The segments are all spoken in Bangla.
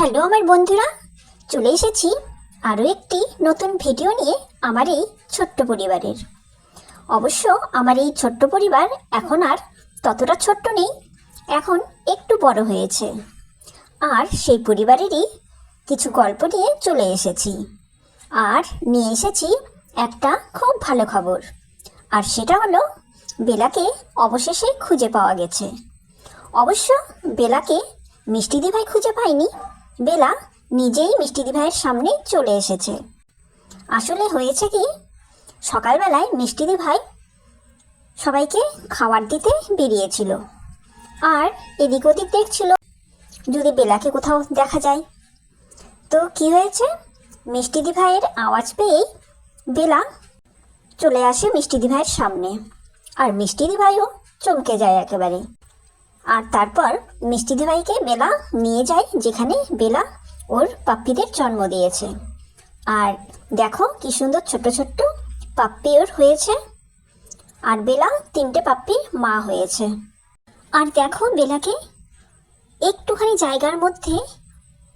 হ্যালো আমার বন্ধুরা, চলে এসেছি আরও একটি নতুন ভিডিও নিয়ে আমার এই ছোট্ট পরিবারের। অবশ্য আমার এই ছোট্ট পরিবার এখন আর ততটা ছোট্ট নেই, এখন একটু বড় হয়েছে। আর সেই পরিবারেরই কিছু গল্প নিয়ে চলে এসেছি। আর নিয়ে এসেছি একটা খুব ভালো খবর, আর সেটা হলো বেলাকে অবশেষে খুঁজে পাওয়া গেছে। অবশ্য বেলাকে মিষ্টি দিভাই খুঁজে পায়নি বেলা নিজেই মিষ্টি দিভাইয়ের সামনে চলে এসেছে। আসলে হয়েছে কি, সকালবেলায় মিষ্টি দিভাই সবাইকে খাবার দিতে বেরিয়েছিল। আর এদিক ওদিক দেখছিল, যদি বেলাকে কোথাও দেখা যায়। তো কি হয়েছে, মিষ্টি দিভাইয়ের আওয়াজ পেয়েই বেলা চলে আসে মিষ্টি দিভাইয়ের সামনে। আর মিষ্টি দিভাইও চমকে যায় একেবারে। আর তারপর মিষ্টি দিভাইকে বেলা নিয়ে যায় যেখানে বেলা ওর পাপ্পিদের জন্ম দিয়েছে। আর দেখো কি সুন্দর ছোট্ট ছোট্ট পাপ্পি ওর হয়েছে। আর বেলা তিনটে পাপ্পির মা হয়েছে। আর দেখো বেলাকে একটুখানি জায়গার মধ্যে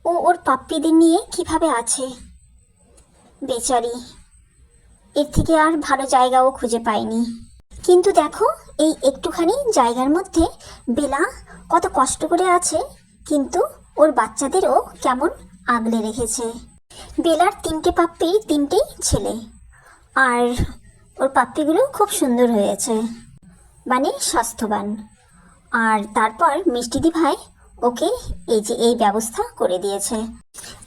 ও ওর পাপ্পিদের নিয়ে কীভাবে আছে। বেচারি, এর থেকে আর ভালো জায়গাও খুঁজে পায়নি। কিন্তু দেখো, এই একটুখানি জায়গার মধ্যে বেলা কত কষ্ট করে আছে, কিন্তু ওর বাচ্চাদেরও কেমন আগলে রেখেছে। বেলার তিনটে পাপ্পি তিনটেই ছেলে। আর ওর পাপ্পিগুলো খুব সুন্দর হয়েছে মানে স্বাস্থ্যবান। আর তারপর মিষ্টিদি ভাই ওকে এই যে, এই ব্যবস্থা করে দিয়েছে।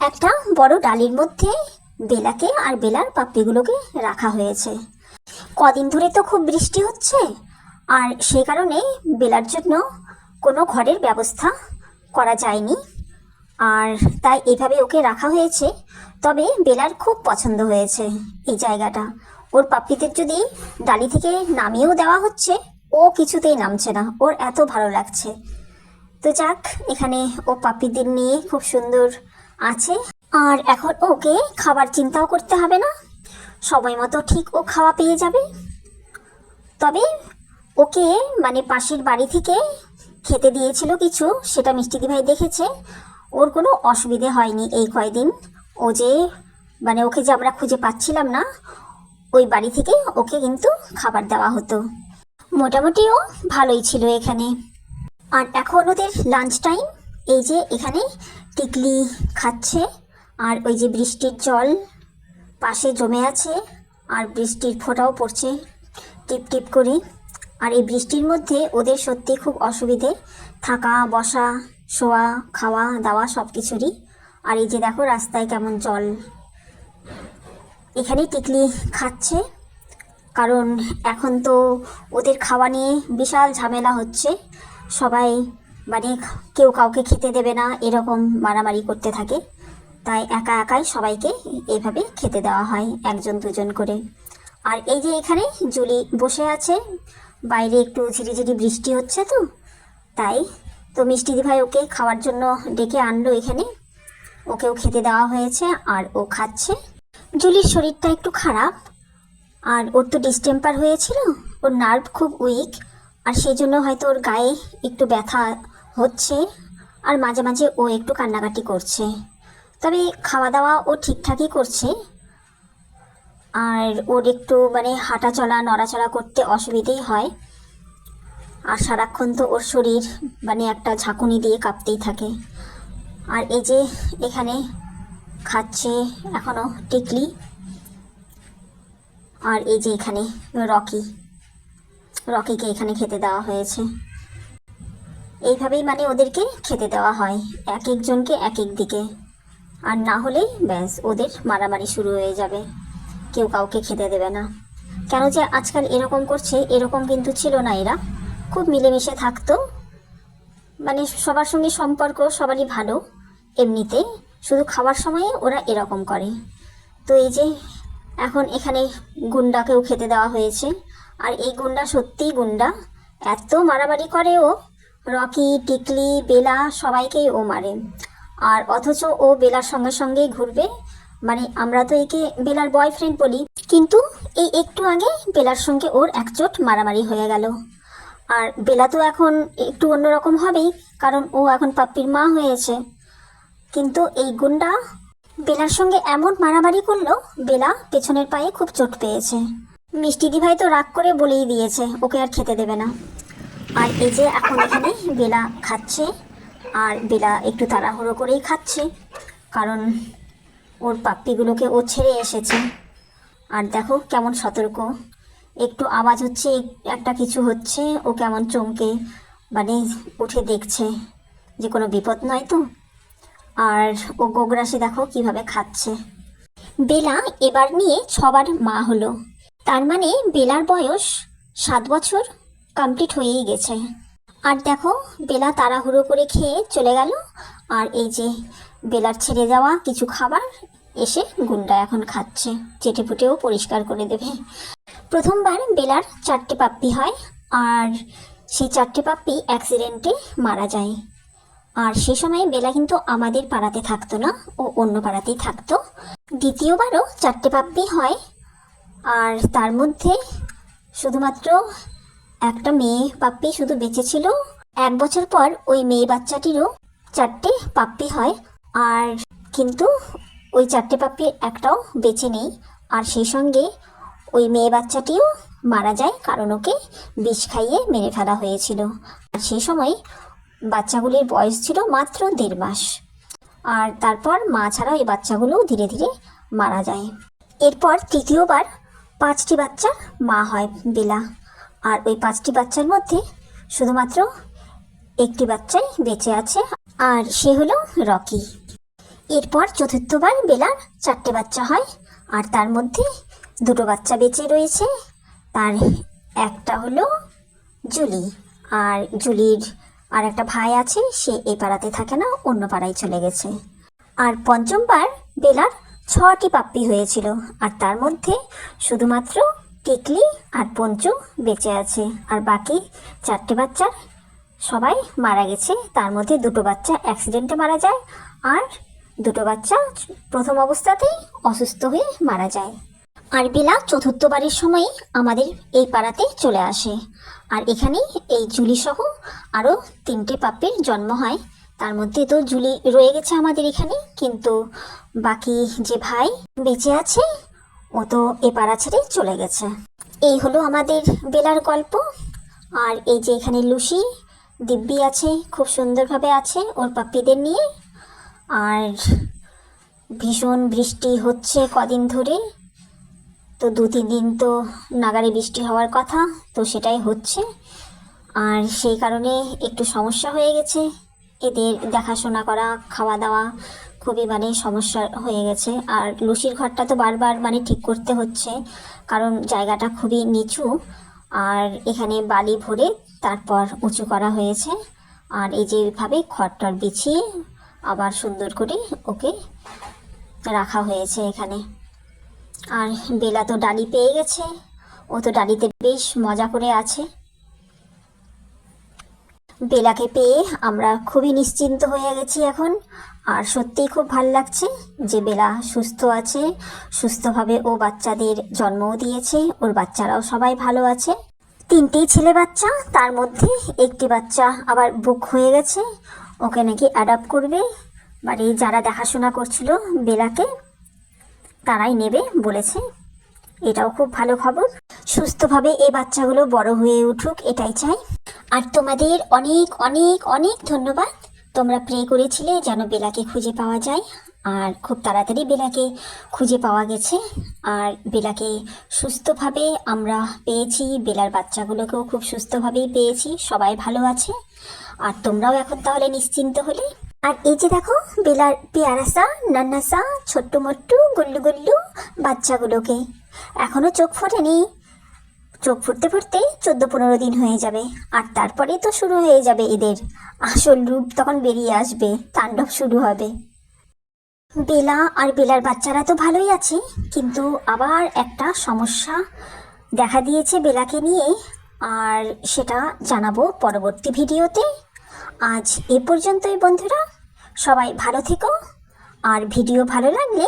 একটা বড় ডালির মধ্যে বেলাকে আর বেলার পাপ্পিগুলোকে রাখা হয়েছে। কদিন ধরে তো খুব বৃষ্টি হচ্ছে। আর সে কারণে বেলার জন্য কোনো ঘরের ব্যবস্থা করা যায়নি। আর তাই এভাবে ওকে রাখা হয়েছে, তবে বেলার খুব পছন্দ হয়েছে এই জায়গাটা। ওর পাপ্পিদের যদি ডালি থেকে নামিয়েও দেওয়া হচ্ছে, ও কিছুতেই নামছে না। ওর এত ভালো লাগছে। তো যাক, এখানে ও পাপ্পিদের নিয়ে খুব সুন্দর আছে। আর এখন ওকে খাবার চিন্তাও করতে হবে না। সময় মতো ঠিক ও খাওয়া পেয়ে যাবে। তবে ওকে মানে পাশের বাড়ি থেকে খেতে দিয়েছিল কিছু, সেটা মিষ্টি ভাই দেখেছে। ওর কোনো অসুবিধে হয়নি এই কয়দিন। ও যে মানে ওকে যে আমরা খুঁজে পাচ্ছিলাম না, ওই বাড়ি থেকে ওকে কিন্তু খাবার দেওয়া হতো। মোটামুটিও ভালোই ছিল এখানে। আর এখন ওদের লাঞ্চ টাইম এই যে এখানে টিকলি খাচ্ছে, আর ওই যে বৃষ্টির জল পাশে জমে আছে আর বৃষ্টির ফোঁটাও পড়ছে। টিপ টিপ করে। আর এই বৃষ্টির মধ্যে ওদের সত্যি খুব অসুবিধে। থাকা, বসা, শোয়া, খাওয়া, দাওয়া সব কিছুরই আর এই যে দেখো রাস্তায় কেমন জল। এখানে টিকলি খাচ্ছে। কারণ এখন তো ওদের খাওয়া নিয়ে বিশাল ঝামেলা হচ্ছে। সবাই মানে কেউ কাউকে খেতে দেবে না, এরকম মারামারি করতে থাকে। তাই একা একাই সবাইকে এভাবে খেতে দেওয়া হয়, একজন দুজন করে। আর এই যে এখানে জুলি বসে আছে, বাইরে একটু ঝিরিঝিরি বৃষ্টি হচ্ছে তো, তাই তো মিষ্টি দিভাই ওকে খাওয়ার জন্য ডেকে আনলো এখানে। ওকেও খেতে দেওয়া হয়েছে আর ও খাচ্ছে। জুলির শরীরটা একটু খারাপ, আর ওর তো ডিস্টেম্পার হয়েছিল, ওর নার্ভ খুব উইক, আর সেই জন্য হয়তো ওর গায়ে একটু ব্যথা হচ্ছে, আর মাঝে মাঝে ও একটু কান্নাকাটি করছে। তবে খাওয়া দাওয়া ও ঠিকঠাকই করছে। আর ওর একটু মানে হাঁটা চলা নড়াচড়া করতে অসুবিধেই হয়। আর সারাক্ষণ তো ওর শরীর মানে একটা ঝাঁকুনি দিয়ে কাঁপতেই থাকে। আর এই যে এখানে খাচ্ছে এখনও টিকলি। আর এই যে এখানে রকি। রকিকে এখানে খেতে দেওয়া হয়েছে। এইভাবেই মানে ওদেরকে খেতে দেওয়া হয় এক একজনকে এক এক দিকে। আর না হলেই ব্যাস, ওদের মারামারি শুরু হয়ে যাবে। কেউ কাউকে খেতে দেবে না। কেন যে আজকাল এরকম করছে, এরকম কিন্তু ছিল না এরা। খুব মিলেমিশে থাকতো। মানে সবার সঙ্গে সম্পর্ক সবারই ভালো। এমনিতে শুধু খাওয়ার সময়ে ওরা এরকম করে। তো এই যে এখন এখানে গুন্ডাকেও খেতে দেওয়া হয়েছে। আর এই গুন্ডা সত্যিই গুন্ডা। এত মারামারি করে ও। রকি, টিকলি, বেলা সবাইকেই ও মারে। আর অথচ ও বেলার সঙ্গে সঙ্গেই ঘুরবে। মানে আমরা তো একে বেলার বয়ফ্রেন্ড বলি। কিন্তু এই একটু আগে বেলার সঙ্গে ওর একচোট মারামারি হয়ে গেল। আর বেলা তো এখন একটু অন্যরকম হবেই, কারণ ও এখন পাপ্পির মা হয়েছে। কিন্তু এই গুন্ডা বেলার সঙ্গে এমন মারামারি করল, বেলা পেছনের পায়ে খুব চোট পেয়েছে। মিষ্টি দিভাই তো রাগ করে বলেই দিয়েছে, ওকে আর খেতে দেবে না। আর এই যে এখন এখানে বেলা খাচ্ছে আর বেলা একটু তাড়াহুড়ো করেই খাচ্ছে, কারণ ওর পাপ্পিগুলোকে ও ছেড়ে এসেছে। আর দেখো কেমন সতর্ক। একটু আওয়াজ হচ্ছে, একটা কিছু হচ্ছে, ও কেমন চমকে মানে উঠে দেখছে যে কোনো বিপদ নয় তো। আর ও গোগ্রাসে দেখো কীভাবে খাচ্ছে। বেলা এবার নিয়ে ছবার মা হলো। তার মানে বেলার বয়স সাত বছর কমপ্লিট হয়েই গেছে। আর দেখো, বেলা তাড়াহুড়ো করে খেয়ে চলে গেল। আর এই যে বেলার ছেড়ে যাওয়া কিছু খাবার এসে গুন্ডা এখন খাচ্ছে। চেটে ফুটেও পরিষ্কার করে দেবে। প্রথমবার বেলার চারটে পাপ্পি হয়, আর সেই চারটে পাপ্পি অ্যাক্সিডেন্টে মারা যায়। আর সে সময় বেলা কিন্তু আমাদের পাড়াতে থাকতো না, ও অন্য পাড়াতেই থাকতো। দ্বিতীয়বারও চারটে পাপ্পি হয়, আর তার মধ্যে শুধুমাত্র একটা মেয়ে পাপ্পি শুধু বেঁচে ছিল, এক বছর পর ওই মেয়ে বাচ্চাটিরও চারটে পাপ্পি হয়, আর কিন্তু ওই চারটে পাপ্পির একটাও বেঁচে নেই, আর সেই সঙ্গে ওই মেয়ে বাচ্চাটিও মারা যায় কারণ ওকে বিষ খাইয়ে মেরে ফেলা হয়েছিল। আর সেই সময় বাচ্চাগুলির বয়স ছিল মাত্র দেড় মাস, আর তারপর মা ছাড়া ওই বাচ্চাগুলোও ধীরে ধীরে মারা যায়। এরপর তৃতীয়বার পাঁচটি বাচ্চার মা হয় বেলা। আর ওই পাঁচটি বাচ্চার মধ্যে শুধুমাত্র একটি বাচ্চাই বেঁচে আছে, আর সে হলো রকি। এরপর চতুর্থবার বেলার চারটে বাচ্চা হয়, আর তার মধ্যে দুটো বাচ্চা বেঁচে রয়েছে। তার একটা হলো জুলি, আর জুলির আর একটা ভাই আছে, সে এই পাড়াতে থাকে না, অন্য পাড়ায় চলে গেছে। আর পঞ্চমবার বেলার ছটি পাপ্পি হয়েছিল, আর তার মধ্যে শুধুমাত্র টিকলি আর পঞ্চু বেঁচে আছে। আর বাকি চারটে বাচ্চার সবাই মারা গেছে। তার মধ্যে দুটো বাচ্চা অ্যাক্সিডেন্টে মারা যায় আর দুটো বাচ্চা প্রথম অবস্থাতেই অসুস্থ হয়ে মারা যায়। আর বেলা চতুর্থবারের সময় আমাদের এই পাড়াতে চলে আসে। আর এখানেই এই জুলি সহ আরও তিনটে পাপ্পির জন্ম হয়। তার মধ্যে তো জুলি রয়ে গেছে আমাদের এখানে, কিন্তু বাকি যে ভাই বেঁচে আছে ও তো এ পাড়া ছেড়ে চলে গেছে। এই হলো আমাদের বেলার গল্প। আর এই যে এখানে লুসি, দিব্যি আছে, খুব সুন্দরভাবে আছে ওর পাপ্পিদের নিয়ে। আর ভীষণ বৃষ্টি হচ্ছে কদিন ধরে। তো দু, তিন দিন তো নাগারে বৃষ্টি হওয়ার কথা, তো সেটাই হচ্ছে। আর সেই কারণে একটু সমস্যা হয়ে গেছে। এদের দেখাশোনা করা, খাওয়া দাওয়া খুবই মানে সমস্যা হয়ে গেছে। আর লুসির ঘরটা তো বারবার মানে ঠিক করতে হচ্ছে, কারণ জায়গাটা খুবই নিচু। আর এখানে বালি ভরে তারপর উঁচু করা হয়েছে। আর এই যেভাবে খড়টর বিছিয়ে আবার সুন্দর করে ওকে রাখা হয়েছে এখানে। আর বেলা তো ডালি পেয়ে গেছে, ও তো ডালিতে বেশ মজা করে আছে। বেলাকে পেয়ে আমরা খুবই নিশ্চিন্ত হয়ে গেছি এখন। আর সত্যিই খুব ভালো লাগছে যে বেলা সুস্থ আছে, সুস্থভাবে ও বাচ্চাদের জন্মও দিয়েছে, ওর বাচ্চারাও সবাই ভালো আছে। তিনটেই ছেলে বাচ্চা, তার মধ্যে একটি বাচ্চা আবার বুক হয়ে গেছে, ওকে নাকি অ্যাডাপ্ট করবে। মানে যারা দেখাশোনা করছিল বেলাকে, তারাই নেবে বলেছে। এটাও খুব ভালো খবর। সুস্থভাবে এই বাচ্চাগুলো বড় হয়ে উঠুক, এটাই চাই। আর তোমাদের অনেক অনেক অনেক ধন্যবাদ। তোমরা প্রে করেছিলে যেন বেলাকে খুঁজে পাওয়া যায়। আর খুব তাড়াতাড়ি বেলাকে খুঁজে পাওয়া গেছে। আর বেলাকে সুস্থভাবে আমরা পেয়েছি, বেলার বাচ্চাগুলোকেও খুব সুস্থভাবেই পেয়েছি। সবাই ভালো আছে। আর তোমরাও এখন তাহলে নিশ্চিন্ত হলে। আর এই যে দেখো, বেলার পেয়ারাসা, নান্নাসা ছোট্ট মোট্টু গুল্লু গুল্লু বাচ্চাগুলোকে। এখনও চোখ ফোটেনি। চোখ ফুটতে ফুটতে চোদ্দ পনেরো দিন হয়ে যাবে, আর তারপরেই তো শুরু হয়ে যাবে এদের। আসল রূপ তখন বেরিয়ে আসবে, তাণ্ডব শুরু হবে। বেলা আর বেলার বাচ্চারা তো ভালোই আছে, কিন্তু আবার একটা সমস্যা দেখা দিয়েছে বেলাকে নিয়ে, আর সেটা জানাব পরবর্তী ভিডিওতে। আজ এ পর্যন্তই বন্ধুরা, সবাই ভালো থেকো, আর ভিডিও ভালো লাগলে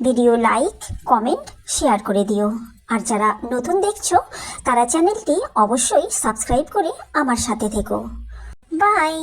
ভিডিও লাইক, কমেন্ট, শেয়ার করে দিও। আর যারা নতুন দেখছ, তারা চ্যানেলটি অবশ্যই সাবস্ক্রাইব করে আমার সাথে থেকো। বাই!